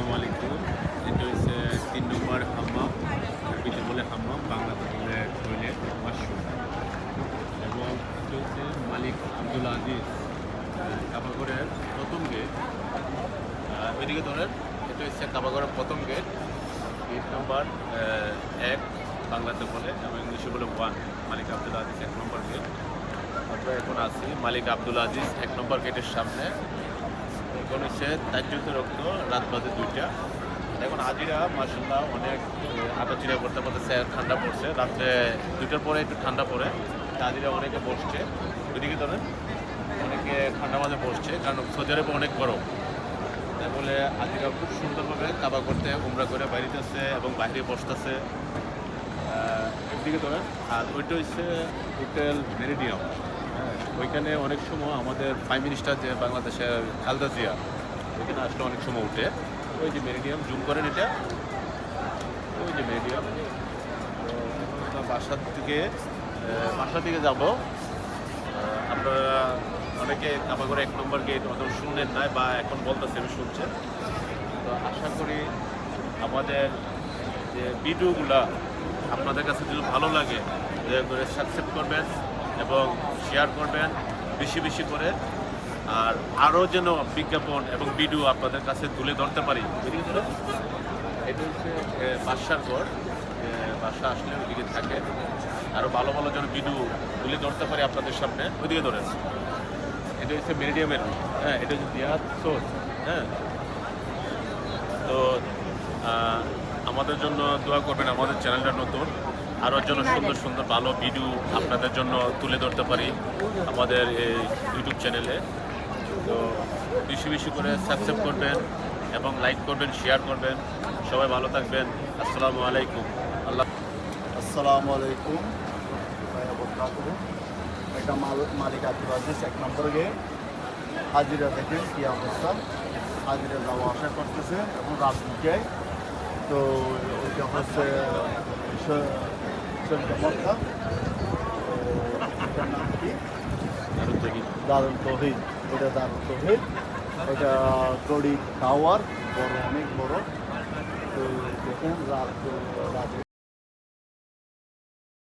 আসসালামু আলাইকুম। এটা হচ্ছে তিন নম্বর হাম্মাম, আরবিতে বলে হাম্মাম, বাংলাতে বলে টয়লেট ওয়াশরুম এবং এটা হচ্ছে মালিক আব্দুল আজিজ কাবাগরের প্রথম গেট এদিকে ধরেন, এটা হচ্ছে কাবাগরের প্রথম গেট গেট নাম্বার এক, বাংলাতে বলে এবং ইংলিশে বলে ওয়ান মালিক আব্দুল আজিজ এক নম্বর গেট আমরা এখন আছি মালিক আব্দুল আজিজ এক নম্বর গেটের সামনে। এখন হচ্ছে তাজ্জুত রক্ত, রাত বাজে দুইটা। এখন আজিরা মাসাল্লাহ অনেক আটা চিরা করতে পারতেছে, ঠান্ডা পড়ছে। রাত্রে দুইটার পরে একটু ঠান্ডা পড়ে, তা আজিরা অনেকে বসছে। ওইদিকে ধরেন, অনেকে ঠান্ডা মাঝে বসছে, কারণ সৌদি আরবে অনেক গরম। বলে আজিরা খুব সুন্দরভাবে কাবা করতে, উমরা করে বাইরেতেছে এবং বাইরে বসতেছে। এদিকে ধরেন, আর ওইটা হচ্ছে হোটেল মেরিডিয়াম। ওইখানে অনেক সময় আমাদের প্রাইম মিনিস্টার যে বাংলাদেশের খালদা জিয়া, ওইখানে আসলে অনেক সময় উঠে। ওই যে মেরিডিয়াম জুম করেন এটা। ওই যে মেরিডিয়াম বাসার থেকে বাসার দিকে যাব। আপনারা অনেকে কাবাগরে এক নম্বর গেট অত শুনেন নাই বা এখন বলতেছে, আমি শুনছেন তো আশা করি আমাদের যে ভিডিওগুলা আপনাদের কাছে যদি ভালো লাগে, দয়া করে সাবস্ক্রাইব করবেন। এবং শেয়ার করবেন বেশি বেশি করে। আর আরও যেন বিজ্ঞাপন এবং ভিডিও আপনাদের কাছে তুলে ধরতে পারি। এটা হচ্ছে বাদশার ঘর। বাদশা আসলে ওইদিকে থাকে। আরও ভালো ভালো যেন ভিডিও তুলে ধরতে পারি আপনাদের সামনে। ওইদিকে ধরেন। এটা হচ্ছে মিডিয়ামের হ্যাঁ এটা হচ্ছে দিয়াত সোর্স হ্যাঁ। তো আমাদের জন্য দোয়া করবেন, আমাদের চ্যানেলটা নতুন, আরও যেন সুন্দর সুন্দর, ভালো ভিডিও আপনাদের জন্য তুলে ধরতে পারি আমাদের এই ইউটিউব চ্যানেলে তো বেশি বেশি করে সাবস্ক্রাইব করবেন এবং লাইক করবেন শেয়ার করবেন। সবাই ভালো থাকবেন। আসসালামু আলাইকুম। আল্লাহ আসসালামু আলাইকুম। মাল মালিক আজিজ, এক নম্বর গেট হাজিরা দেখেন কী অবস্থা। হাজিরা যাওয়া আসা করতেছে এবং দুটায় তো এটা হচ্ছে এটার নাম কি? দারুণ তহিদ। ওটা দারুল তহিদ। ওটা গড়ি টাওয়ার। বড় অনেক বড়। তো দেখেন রাত রাতে